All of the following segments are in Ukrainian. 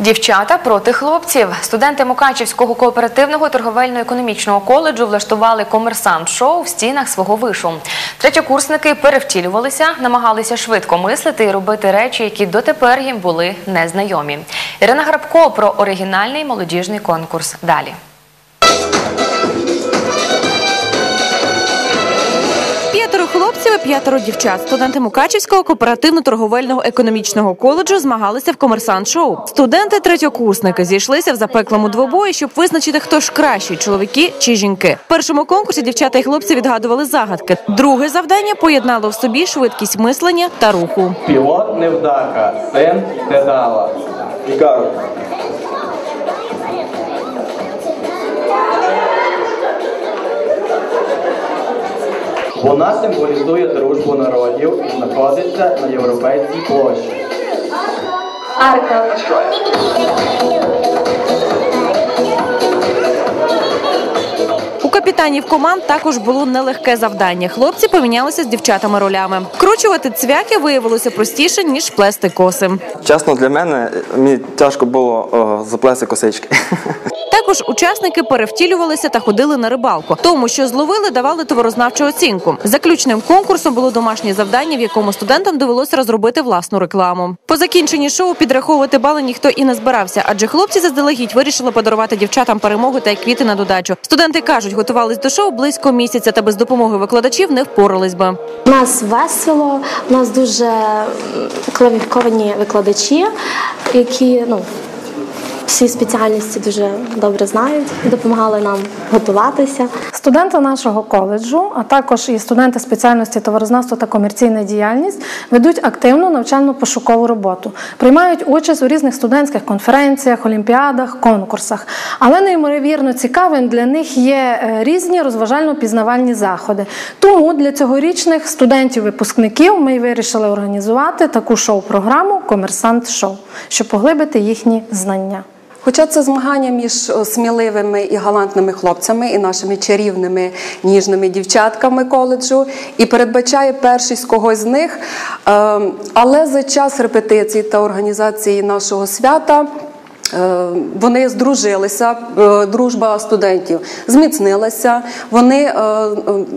Дівчата проти хлопців. Студенти Мукачівського кооперативного торговельно-економічного коледжу влаштували комерсант-шоу в стінах свого вишу. Третьокурсники перевтілювалися, намагалися швидко мислити і робити речі, які дотепер їм були незнайомі. Ірина Грабко про оригінальний молодіжний конкурс. Далі. П'ятеро хлопців і п'ятеро дівчат. Студенти Мукачівського кооперативно-торговельного економічного коледжу змагалися в комерсант-шоу. Студенти третьокурсники зійшлися в запеклому двобої, щоб визначити, хто ж кращі чоловіки чи жінки. В першому конкурсі дівчата і хлопці відгадували загадки. Друге завдання поєднало в собі швидкість мислення та руху. Пілот невдаха, син Дедала. Ікару. Вона символізує дружбу народів і знаходиться на європейській площі. Арка. Капітанів команд також було нелегке завдання. Хлопці помінялися з дівчатами ролями. Вкручувати цвяхи виявилося простіше ніж плести коси. Чесно, для мене мені тяжко було о, заплести косички. Також учасники перевтілювалися та ходили на рибалку. Тому, що зловили, давали товарознавчу оцінку. Заключним конкурсом було домашнє завдання, в якому студентам довелося розробити власну рекламу. По закінченні шоу підраховувати бали ніхто і не збирався, адже хлопці заздалегідь вирішили подарувати дівчатам перемогу та квіти на додачу. Студенти кажуть, готувались до шоу близько місяця та без допомоги викладачів не впорались би. Нас весело, у нас дуже кваліфіковані викладачі, які ну, всі спеціальності дуже добре знають, допомагали нам готуватися. Студенти нашого коледжу, а також і студенти спеціальності товарознавства та комерційна діяльність ведуть активну навчально-пошукову роботу, приймають участь у різних студентських конференціях, олімпіадах, конкурсах. Але неймовірно цікавим для них є е, різні розважально-пізнавальні заходи. Тому для цьогорічних студентів-випускників ми вирішили організувати таку шоу-програму Комерсант Шоу, щоб поглибити їхні знання. Хоча це змагання між сміливими і галантними хлопцями і нашими чарівними ніжними дівчатками коледжу, і передбачає першість когось з них. е, Але за час репетицій та організації нашого свята. е, Вони здружилися, е, дружба студентів зміцнилася. Вони е, е,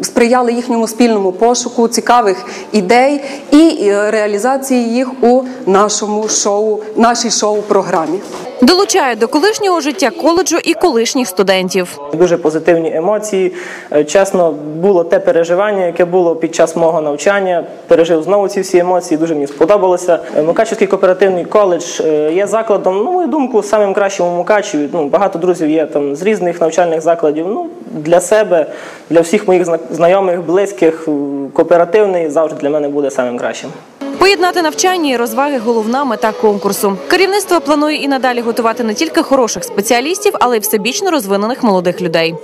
сприяли їхньому спільному пошуку цікавих ідей і е, реалізації їх у нашому шоу, нашій шоу-програмі. Долучають до колишнього життя коледжу і колишніх студентів. Дуже позитивні емоції. Е, Чесно, було те переживання, яке було під час мого навчання. Пережив знову ці всі емоції. Дуже мені сподобалося. Е, Мукачівський кооперативний коледж е, є закладом, ну, мою думку, самим кращим у Мукачеві. Ну, багато друзів є там з різних навчальних закладів. Ну, для себе, для всіх моїх знайомих, близьких, кооперативний завжди для мене буде самим кращим. Поєднати навчання і розваги головна мета конкурсу. Керівництво планує і надалі готувати не тільки хороших спеціалістів, але й всебічно розвинених молодих людей.